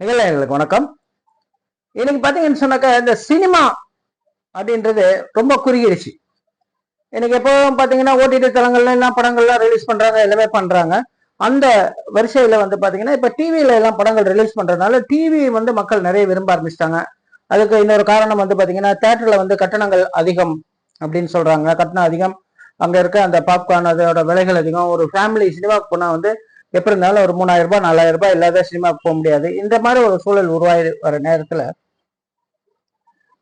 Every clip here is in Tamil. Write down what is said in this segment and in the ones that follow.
நிகழ்ச்சிகளுக்கு வணக்கம். இன்னைக்கு பார்த்தீங்கன்னு சொன்னாக்கா இந்த சினிமா அப்படின்றது ரொம்ப குறுகிடுச்சு. இன்னைக்கு எப்போ பார்த்தீங்கன்னா ஓடிடி தளங்கள்ல எல்லாம் படங்கள்லாம் ரிலீஸ் பண்றாங்க எல்லாமே பண்றாங்க. அந்த வரிசையில வந்து பார்த்தீங்கன்னா இப்போ டிவியில எல்லாம் படங்கள் ரிலீஸ் பண்றதுனால டிவி வந்து மக்கள் நிறைய விரும்ப ஆரம்பிச்சிட்டாங்க. அதுக்கு இன்னொரு காரணம் வந்து பார்த்தீங்கன்னா தேட்டரில் வந்து கட்டணங்கள் அதிகம் அப்படின்னு சொல்றாங்க. கட்டணம் அதிகம். அங்கே இருக்க அந்த பாப்கார்ன் அதோட விலைகள் அதிகம். ஒரு ஃபேமிலி சினிமாவுக்கு போனால் வந்து எப்படி இருந்தாலும் ஒரு மூணாயிரம் ரூபாய் நாலாயிரம் ரூபாய் இல்லாத சினிமாவுக்கு போக முடியாது. இந்த மாதிரி ஒரு சூழல் உருவாகி வர நேரத்தில்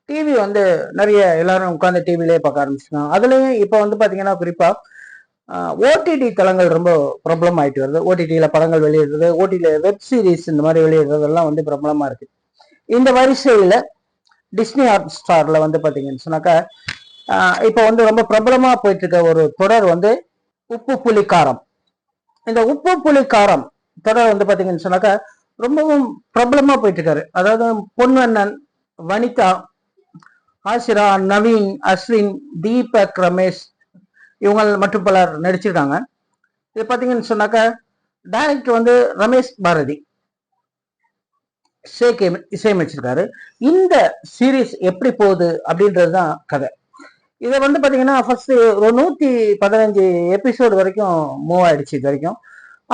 டிவி வந்து நிறைய எல்லாரும் உட்காந்து டிவிலே பார்க்க ஆரம்பிச்சிருக்காங்க அதுலேயும் இப்போ வந்து பார்த்தீங்கன்னா குறிப்பாக ஓடிடி தளங்கள் ரொம்ப ப்ராப்ளம் ஆகிட்டு வருது. ஓடிடியில் படங்கள் வெளியிடுறது ஓடிடியில் வெப் சீரிஸ் இந்த மாதிரி வெளியிடுறதெல்லாம் வந்து பிரபலமாக இருக்குது இந்த வரிசையில் டிஸ்னி ஹாட் ஸ்டாரில் வந்து பார்த்தீங்கன்னு சொன்னாக்கா இப்போ வந்து ரொம்ப பிரபலமாக போயிட்டு இருக்க ஒரு தொடர் வந்து உப்பு புலிக்காரம் இந்த உப்பு புளி காரம் தொடர் வந்து பாத்தீங்கன்னு சொன்னாக்கா ரொம்பவும் பிரபலமா போயிட்டு இருக்காரு அதாவது பொன்வண்ணன் வனிதா ஆசிரா நவீன் அஸ்வின் தீபக் ரமேஷ் இவங்க மற்றும் பலர் நடிச்சிருக்காங்க. இது பாத்தீங்கன்னு சொன்னாக்கா டைரக்டர் வந்து ரமேஷ் பாரதி. இசையமைச்சிருக்காரு. இந்த சீரீஸ் எப்படி போகுது அப்படின்றது தான் கதை. இதை வந்து பார்த்தீங்கன்னா ஃபர்ஸ்ட் ஒரு நூற்றி பதினஞ்சு எபிசோடு வரைக்கும் மூவ் ஆயிடுச்சு இது வரைக்கும்.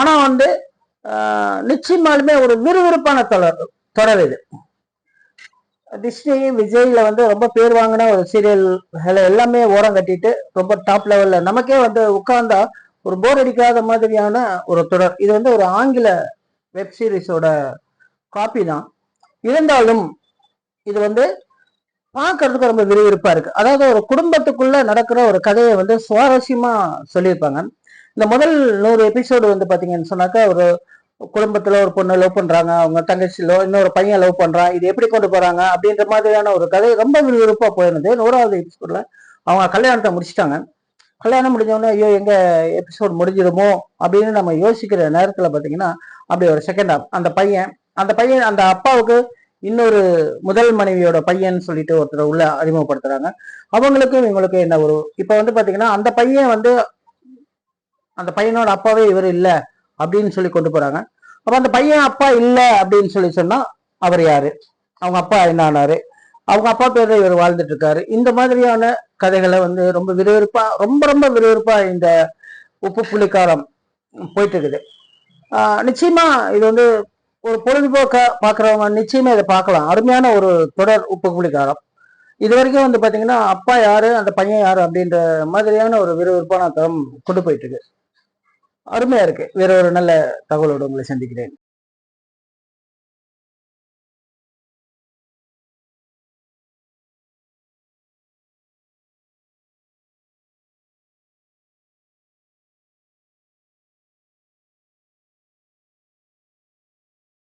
ஆனால் வந்து நிச்சயமாலுமே ஒரு விறுவிறுப்பான தொடர் தொடர் இது. டிஸ்னி விஜய்ல வந்து ரொம்ப பேர் வாங்கின ஒரு சீரியல் எல்லாமே ஓரம் கட்டிட்டு ரொம்ப டாப் லெவலில் நமக்கே வந்து உட்கார்ந்தா ஒரு போர் அடிக்காத மாதிரியான ஒரு தொடர். இது வந்து ஒரு ஆங்கில வெப் சீரிஸோட காப்பி தான். இருந்தாலும் இது வந்து பார்க்கறதுக்கு ரொம்ப விறுவிறுப்பா இருக்கு. அதாவது ஒரு குடும்பத்துக்குள்ள நடக்கிற ஒரு கதையை வந்து சுவாரஸ்யமா சொல்லியிருப்பாங்க. இந்த முதல் நூறு எபிசோடு வந்து பாத்தீங்கன்னு சொன்னாக்கா ஒரு குடும்பத்துல ஒரு பொண்ணு லவ் பண்றாங்க அவங்க தங்கச்சியிலோ இன்னொரு பையன் லவ் பண்றான் இது எப்படி கொண்டு போறாங்க அப்படின்ற மாதிரியான ஒரு கதை ரொம்ப விறுவிறுப்பா போயிருந்தது. நூறாவது எபிசோட்ல அவங்க கல்யாணத்தை முடிச்சிட்டாங்க. கல்யாணம் முடிஞ்சவொடனே ஐயோ எங்க எபிசோட் முடிஞ்சிடுமோ அப்படின்னு நம்ம யோசிக்கிற நேரத்துல பாத்தீங்கன்னா அப்படி ஒரு செகண்ட் ஆஃப் அந்த பையன் அந்த பையன் அந்த அப்பாவுக்கு இன்னொரு முதல் மனைவியோட பையன் சொல்லிட்டு ஒருத்தர் உள்ள அறிமுகப்படுத்துறாங்க. அவங்களுக்கும் இவங்களுக்கும் என்ன ஒரு இப்ப வந்து பாத்தீங்கன்னா அந்த பையன் வந்து அந்த பையனோட அப்பாவே இவர் இல்ல அப்படின்னு சொல்லி கொண்டு போறாங்க. அப்ப அந்த பையன் அப்பா இல்ல அப்படின்னு சொல்லி சொன்னா அவர் யாரு? அவங்க அப்பா என்ன ஆனாரு? அவங்க அப்பா பேர்ல இவர் வாழ்ந்துட்டு இருக்காரு. இந்த மாதிரியான கதைகளை வந்து ரொம்ப விறுவிறுப்பா ரொம்ப ரொம்ப விறுவிறுப்பா இந்த உப்பு புள்ளிக்காரம் போயிட்டு இருக்குது. நிச்சயமா இது வந்து ஒரு பொழுதுபோக்க பார்க்குறவங்க நிச்சயமே இதை பார்க்கலாம். அருமையான ஒரு தொடர் உப்பு புலிக்காரம் இது வரைக்கும் வந்து பார்த்தீங்கன்னா அப்பா யாரு அந்த பையன் யாரு அப்படின்ற மாதிரியான ஒரு விறுவிறுப்பான தரம் கொண்டு போயிட்டு இருக்கு அருமையா இருக்கு. வேற ஒரு நல்ல தகவலோடு உங்களை சந்திக்கிறேன்.